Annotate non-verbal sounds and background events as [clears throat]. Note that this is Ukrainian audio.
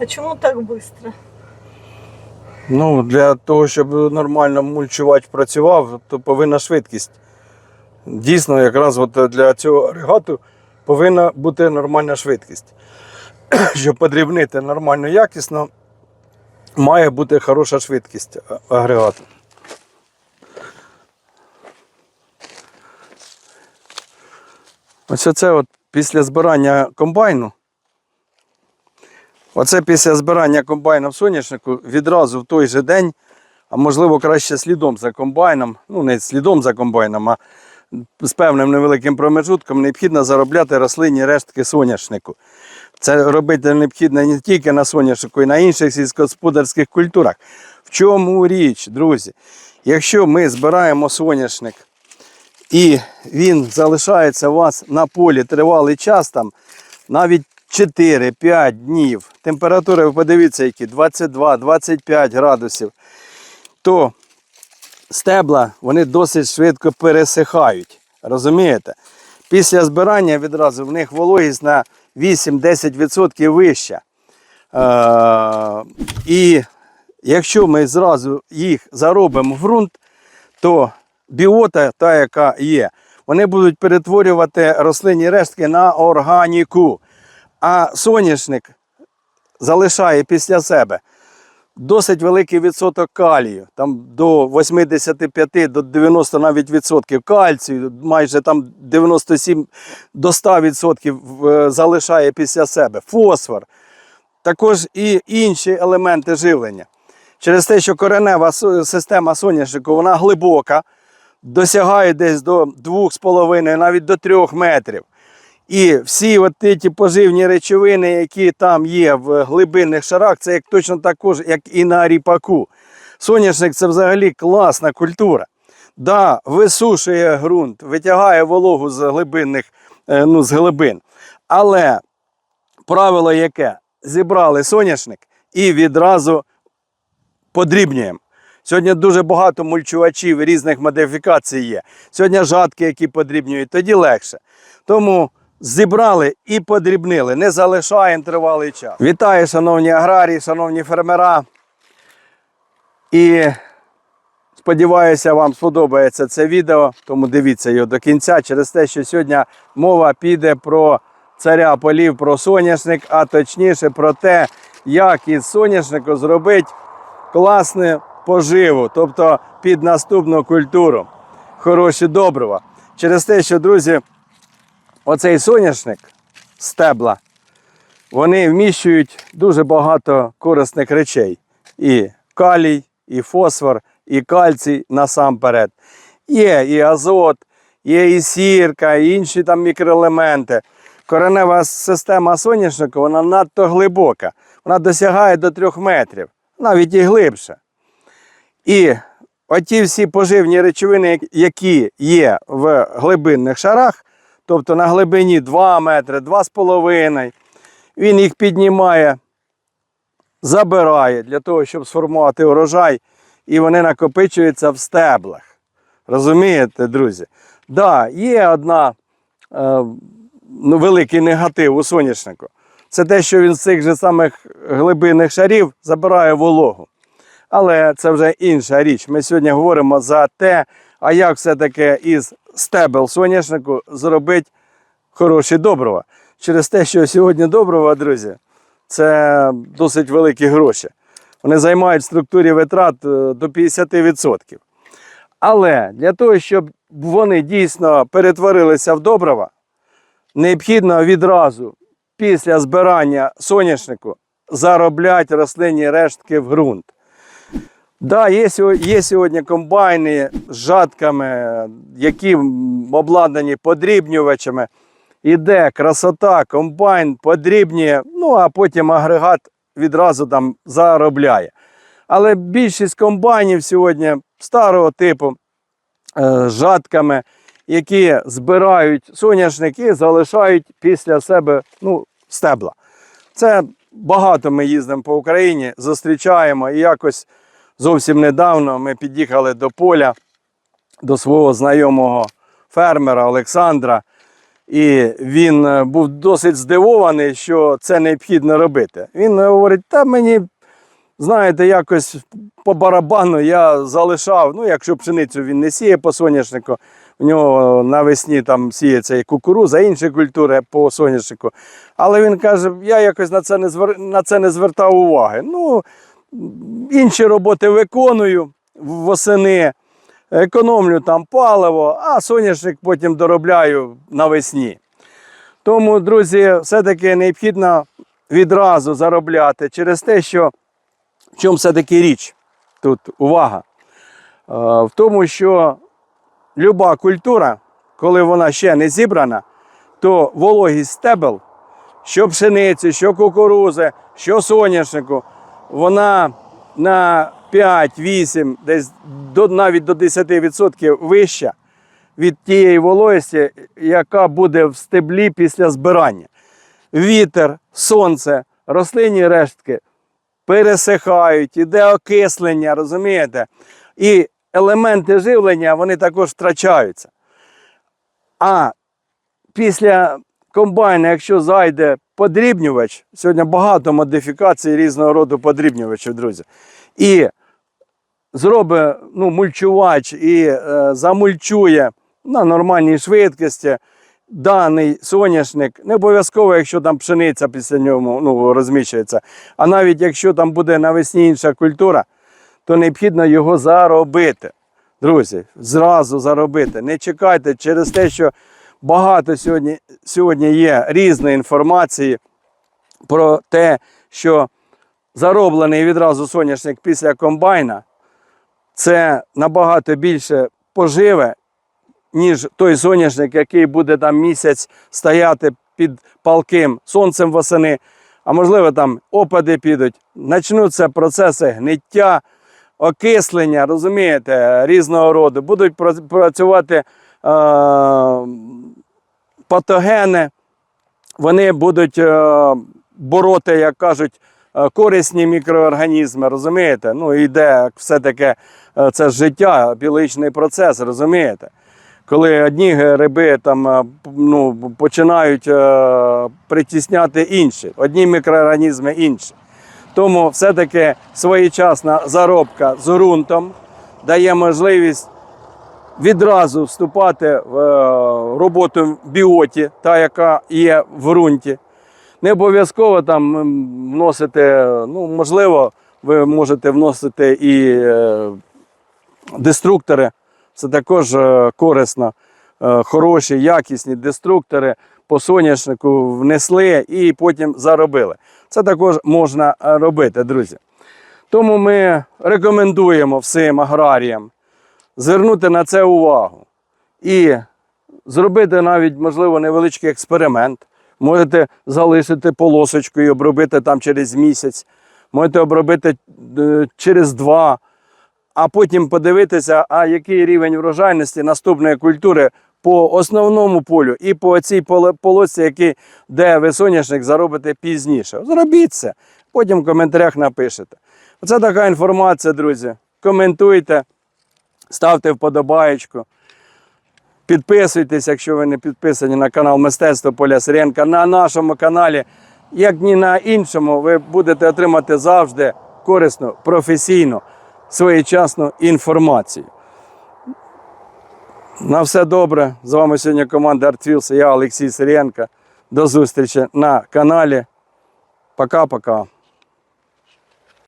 А чому так швидко? Ну, для того, щоб нормально мульчувач працював, то повинна швидкість. Дійсно, якраз от для цього агрегату повинна бути нормальна швидкість. [clears throat] Щоб подрібнити нормально якісно, має бути хороша швидкість агрегату. Ось оце от після збирання комбайну. Оце після збирання комбайна в соняшнику відразу в той же день, а можливо краще слідом за комбайном, ну не слідом за комбайном, а з певним невеликим промежутком необхідно заробляти рослинні рештки соняшнику. Це робити необхідно не тільки на соняшнику, і на інших сільськогосподарських культурах. В чому річ, друзі? Якщо ми збираємо соняшник і він залишається у вас на полі тривалий час, там навіть 4-5 днів, температури, ви подивіться, які 22-25 градусів, то стебла вони досить швидко пересихають. Розумієте? Після збирання відразу в них вологість на 8-10% вища. Е, і якщо ми зразу їх заробимо в ґрунт, то біота, та, яка є, вони будуть перетворювати рослинні рештки на органіку. А соняшник залишає після себе досить великий відсоток калію, там до 85 до 90 навіть відсотків кальцію, майже там 97 до 100 відсотків е, залишає після себе фосфор, також і інші елементи живлення. Через те, що коренева система соняшнику вона глибока, досягає десь до 2,5, навіть до 3 метрів. І всі от ті поживні речовини, які там є в глибинних шарах, це як точно також, як і на ріпаку. Соняшник це взагалі класна культура. Да, висушує ґрунт, витягає вологу з глибинних, е, ну, з глибин. Але правило яке? Зібрали соняшник і відразу подрібнюємо. Сьогодні дуже багато мульчувачів різних модифікацій є. Сьогодні жатки, які подрібнюють, тоді легше. Тому зібрали і подрібнили, не залишаємо тривалий час. Вітаю, шановні аграрії, шановні фермера. І сподіваюся, вам сподобається це відео, тому дивіться його до кінця через те, що сьогодні мова піде про царя полів, про соняшник, а точніше про те, як із соняшнику зробити класну поживу, тобто під наступну культуру. Хороші добрива. Через те, що, друзі, оцей соняшник, стебла, вони вміщують дуже багато корисних речей. І калій, і фосфор, і кальцій насамперед. Є і азот, є і сірка, і інші там мікроелементи. Коренева система соняшника вона надто глибока. Вона досягає до 3 метрів, навіть і глибше. І оті всі поживні речовини, які є в глибинних шарах, тобто на глибині 2 метри, 2,5, він їх піднімає, забирає для того, щоб сформувати урожай, і вони накопичуються в стеблах. Розумієте, друзі? Так, да, є одна е, ну, великий негатив у соняшнику. Це те, що він з цих же самих глибинних шарів забирає вологу. Але це вже інша річ. Ми сьогодні говоримо за те, а як все-таки із стебел соняшнику зробити хороші добрива. Через те, що сьогодні добрива, друзі, це досить великі гроші. Вони займають в структурі витрат е, до 50%. Але для того, щоб вони дійсно перетворилися в добрива, необхідно відразу після збирання соняшнику заробляти рослинні рештки в ґрунт. Да, є, є сьогодні комбайни з жатками, які обладнані подрібнювачами. Іде красота, комбайн подрібнює, ну а потім агрегат відразу там заробляє. Але більшість комбайнів сьогодні старого типу е, з жатками, які збирають соняшники залишають після себе ну, стебла. Це багато ми їздимо по Україні, зустрічаємо і якось зовсім недавно ми під'їхали до поля до свого знайомого фермера Олександра. І він е, був досить здивований, що це необхідно робити. Він говорить: та мені, знаєте, якось по барабану я залишав. Ну, якщо пшеницю він не сіє по соняшнику, в нього навесні там сіється і кукуруза, інші культури по соняшнику. Але він каже, я якось на це не звер... на це не звертав уваги. Ну, інші роботи виконую восени, економлю там паливо, а соняшник потім доробляю навесні. Тому, друзі, все-таки необхідно відразу заробляти через те, що в чому все-таки річ тут увага. Е, В тому, що люба культура, коли вона ще не зібрана, то вологість стебел, що пшениці, що кукурузи, що соняшнику, вона на 5-8, десь до, навіть до 10% вища від тієї вологості, яка буде в стеблі після збирання. Вітер, сонце, рослинні рештки пересихають, іде окислення, розумієте? І елементи живлення вони також втрачаються. А після комбайна, якщо зайде подрібнювач, сьогодні багато модифікацій різного роду подрібнювачів, друзі. І зробить ну, мульчувач і е, замульчує на нормальній швидкості даний соняшник, не обов'язково, якщо там пшениця після нього ну, розміщується. А навіть якщо там буде навесні інша культура, то необхідно його заробити. Друзі, зразу заробити. Не чекайте через те, що багато сьогодні, сьогодні є різної інформації про те, що зароблений відразу соняшник після комбайна це набагато більше поживе, ніж той соняшник, який буде там місяць стояти під палким сонцем восени, а можливо там опади підуть, почнуться процеси гниття, окислення, розумієте, різного роду. Будуть працювати патогени, вони будуть е, бороти, як кажуть, е, корисні мікроорганізми, розумієте? Ну, йде все-таки е, це життя, біологічний процес, розумієте? Коли одні гриби там е, ну, починають е, притісняти інші, одні мікроорганізми інші. Тому все-таки своєчасна заробка з ґрунтом дає можливість відразу вступати в е, роботу в біоті, та яка є в ґрунті. Не обов'язково там вносити, ну, можливо, ви можете вносити і е, деструктори. Це також е, корисно. Хороші, якісні деструктори по соняшнику внесли і потім заробили. Це також можна робити, друзі. Тому ми рекомендуємо всім аграріям звернути на це увагу і зробити навіть, можливо, невеличкий експеримент. Можете залишити полосочку і обробити там через місяць, можете обробити е, через два, а потім подивитися, а який рівень врожайності наступної культури по основному полю і по цій полосці, який, де ви соняшник заробите пізніше. Зробіть це, потім в коментарях напишете. Оце така інформація, друзі. Коментуйте, ставте вподобаєчку. Підписуйтесь, якщо ви не підписані на канал Мистецтво Поля Сиренка. На нашому каналі, як ні на іншому, ви будете отримати завжди корисну, професійну, своєчасну інформацію. На все добре. З вами сьогодні команда Артвілс, я Олексій Сиренко. До зустрічі на каналі. Пока-пока.